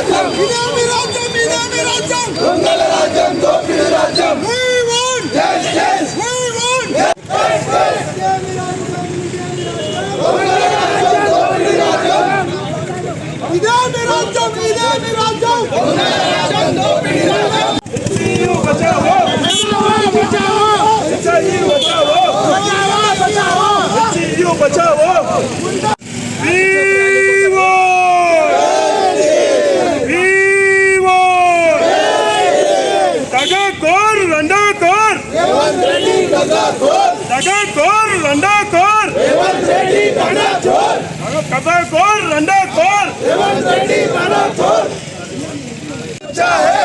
ఇదేమి రాజ్యం ఇదేమి రాజ్యం దొంగల రాజ్యం దోపిడీ రాజ్యం We want justice We want ఇదేమి రాజ్యం ఇదేమి రాజ్యం ఇదేమి రాజ్యం ఎస్సీయు भगतखोर रंडाखोर। रेवंत रेड्डी बनाखोर भगतखोर रंडाखोर। रेवंत रेड्डी बनाखोर लुच्चा है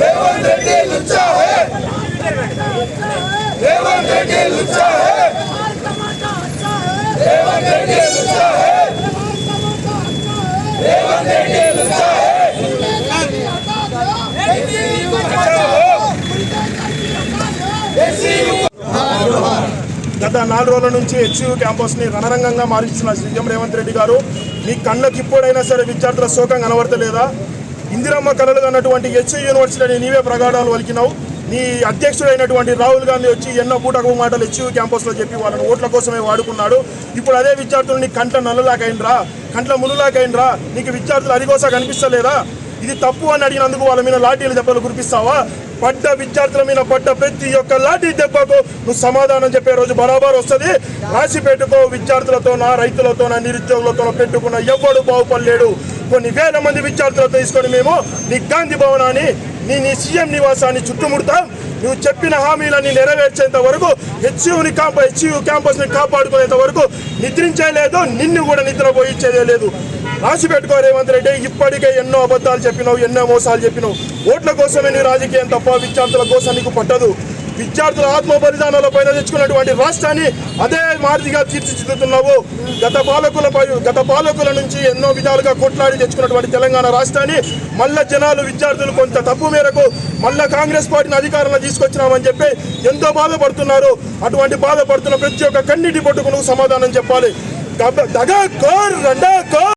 रेवंत रेड्डी लुच्चा है रेवंत रेड्डी लुच्चा है रेवंत रेड्डी लुच्चा है रेवंत रेड्डी నాలుగు రోజుల నుంచి హెచ్యూ క్యాంపస్ని రణరంగంగా మారుస్తున్న సీఎం రేవంత్ రెడ్డి గారు మీ కళ్ళకి ఇప్పుడైనా సరే విద్యార్థుల శోకం కనబడతలేదా? ఇందిరమ్మ కళలు అన్నటువంటి హెచ్యూ యూనివర్సిటీని నీవే ప్రగాఢాలు వలికినావు. నీ అధ్యక్షుడైనటువంటి రాహుల్ గాంధీ వచ్చి ఎన్నో పూటకు మాటలు హెచ్యూ క్యాంపస్లో చెప్పి వాళ్ళని ఓట్ల కోసమే వాడుకున్నాడు. ఇప్పుడు అదే విద్యార్థులు నీ కంట నల్లలాకైనరా కంట్ల మునులాకైనరా నీకు విద్యార్థులు అరిగోసా కనిపిస్తలేదా? ఇది తప్పు అని అడిగినందుకు వాళ్ళ మీద లాఠీలు దెబ్బలు కురిపిస్తావా? పడ్డ విద్యార్థుల మీద పడ్డ ప్రతి ఒక్క లాఠీ దెబ్బకు నువ్వు సమాధానం చెప్పే రోజు బరాబర్ వస్తుంది. రాసి పెట్టుకో విద్యార్థులతోనా రైతులతోనా నిరుద్యోగులతో పెట్టుకున్న ఎవ్వడు బాగుపడలేడు. కొన్ని వేల మంది విద్యార్థులతో తీసుకొని మేము నీ గాంధీ భవనాన్ని నీ నీ సీఎం నివాసాన్ని చుట్టుముడతాం. నువ్వు చెప్పిన హామీలన్నీ నెరవేర్చేంత వరకు హెచ్యుని క్యాంప హెచ్యు క్యాంపస్ని కాపాడుకునేంత వరకు నిద్రించేలేదు నిన్ను కూడా నిద్రపోయించేదే లేదు. రాసి పెట్టుకో రేవంత్ రెడ్డి ఇప్పటికే ఎన్నో అబద్ధాలు చెప్పినావు ఎన్నో మోసాలు చెప్పినావు. ఓట్ల కోసమే నీ రాజకీయం తప్ప విద్యార్థుల కోసం నీకు పట్టదు. విద్యార్థుల ఆత్మ బలిదానాల పైన తెచ్చుకున్నటువంటి రాష్ట్రాన్ని అదే మాదిరిగా తీర్చిదిద్దుతున్నావు. గత పాలకుల గత పాలకుల నుంచి ఎన్నో విధాలుగా కొట్లాడి తెచ్చుకున్నటువంటి తెలంగాణ రాష్ట్రాన్ని మళ్ళా జనాలు విద్యార్థులు కొంత తప్పు మేరకు మళ్ళా కాంగ్రెస్ పార్టీని అధికారంలో తీసుకొచ్చినామని చెప్పి ఎంతో బాధపడుతున్నారు. అటువంటి బాధపడుతున్న ప్రతి ఒక్క కన్నిటి పట్టుకు సమాధానం చెప్పాలి. దగా కోర్ రెండా కోర్.